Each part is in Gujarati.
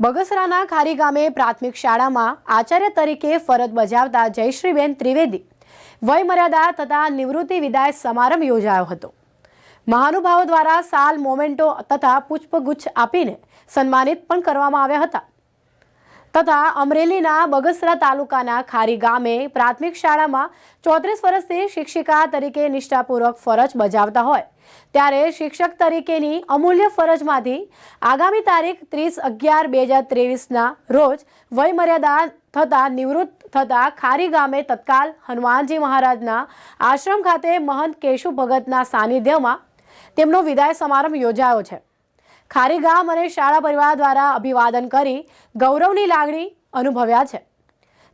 બગસરાના ખારી ગામે પ્રાથમિક શાળામાં આચાર્ય તરીકે ફરજ બજાવતા જયશ્રીબેન ત્રિવેદી વયમર્યાદા તથા નિવૃત્તિ વિદાય સમારંભ યોજાયો હતો. મહાનુભાવો દ્વારા સાલ મોમેન્ટો તથા પુષ્પગુચ્છ આપીને સન્માનિત પણ કરવામાં આવ્યા હતા. તથા અમરેલીના બગસરા તાલુકાના ખારી ગામે પ્રાથમિક શાળામાં ચોત્રીસ વર્ષથી શિક્ષિકા તરીકે નિષ્ઠાપૂર્વક ફરજ બજાવતા હોય. ત્યારે શિક્ષક તરીકેની અમૂલ્ય ફરજમાંથી આગામી તારીખ ત્રીસ અગિયાર બે હજાર ત્રેવીસના રોજ વયમર્યાદા થતાં નિવૃત્ત થતાં ખારી ગામે તત્કાલ હનુમાનજી મહારાજના આશ્રમ ખાતે મહંત કેશુ ભગતના સાનિધ્યમાં તેમનો વિદાય સમારંભ યોજાયો છે. ખારી ગામ અને શાળા પરિવાર દ્વારા અભિવાદન કરી ગૌરવની લાગણી અનુભવ્યા છે.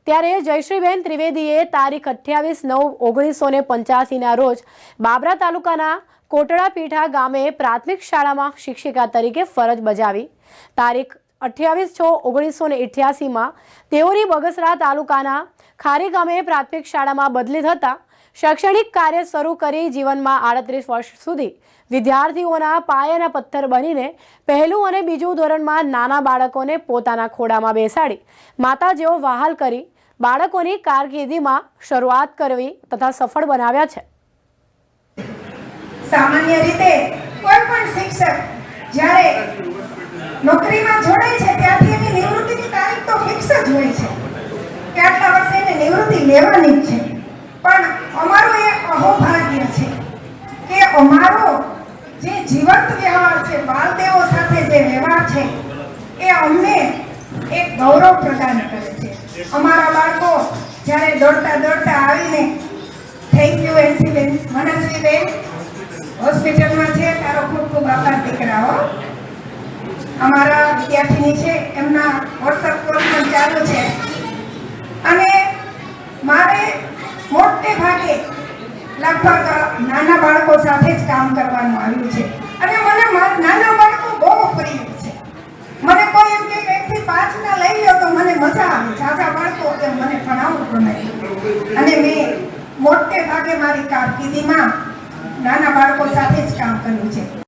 ત્યારે જયશ્રીબેન ત્રિવેદીએ તારીખ અઠ્યાવીસ નવ ઓગણીસો ને પંચ્યાસીના રોજ બાબરા તાલુકાના કોટડા પીઠા ગામે પ્રાથમિક શાળામાં શિક્ષિકા તરીકે ફરજ બજાવી. તારીખ અઠ્યાવીસ છ ઓગણીસો ને તેઓની બગસરા તાલુકાના ખારી ગામે પ્રાથમિક શાળામાં બદલી થતાં શૈક્ષણિક કાર્ય શરૂ કરી જીવનમાં આડત્રીસ વર્ષ સુધી વિદ્યાર્થીઓના પાયાના પથ્થર બનીને પહેલું અને બીજું ધોરણમાં નાના બાળકોને પોતાના ખોડામાં બેસાડી, માતા જેવો વહાલ કરી બાળકોની કારકિર્દીમાં શરૂઆત કરવી તથા સફળ બનાવ્યા છે. સામાન્ય રીતે કોઈ પણ શિક્ષક જ્યારે નોકરીમાં જોડાય છે ત્યારથી એની નિવૃત્તિની તારીખ તો ફિક્સ જ હોય છે. કે આટલા વર્ષે એને નિવૃત્તિ લેવાની છે. પણ અમારું એ અહોભાગ્ય છે કે અમારો જે જીવંત વ્યવહાર છે, બાલદેવો સાથે જે વ્યવહાર છે, એ અમને એક ગૌરવ પ્રદાન કરે છે. અમારા બાળકો જ્યારે દોડતા દોડતા આવીને થેન્ક યુ એન્સીબેન મનસ્વીબેન હોસ્પિટલમાં છે, તારો ખૂબ ખૂબ આભાર દીકરાઓ અમારા વિદ્યાર્થીની છે, એમના વોટ્સઅપ કોલ પણ ચાલુ છે અને મારે મોટે ભાગે લગભગ નાના બાળકો સાથે જ કામ કરવાનું આવ્યું છે. અને મને નાના બાળકો બહુ પ્રિય છે. મને કોઈ એમ કે એકથી પાંચના લઈ લો તો મને મજા આવે. ઝાઝા બાળકો કે મને ભણાવવું ગમે અને મેં મોટે ભાગે મારી કારકિર્દીમાં નાના બાળકો સાથે જ કામ કર્યું છે.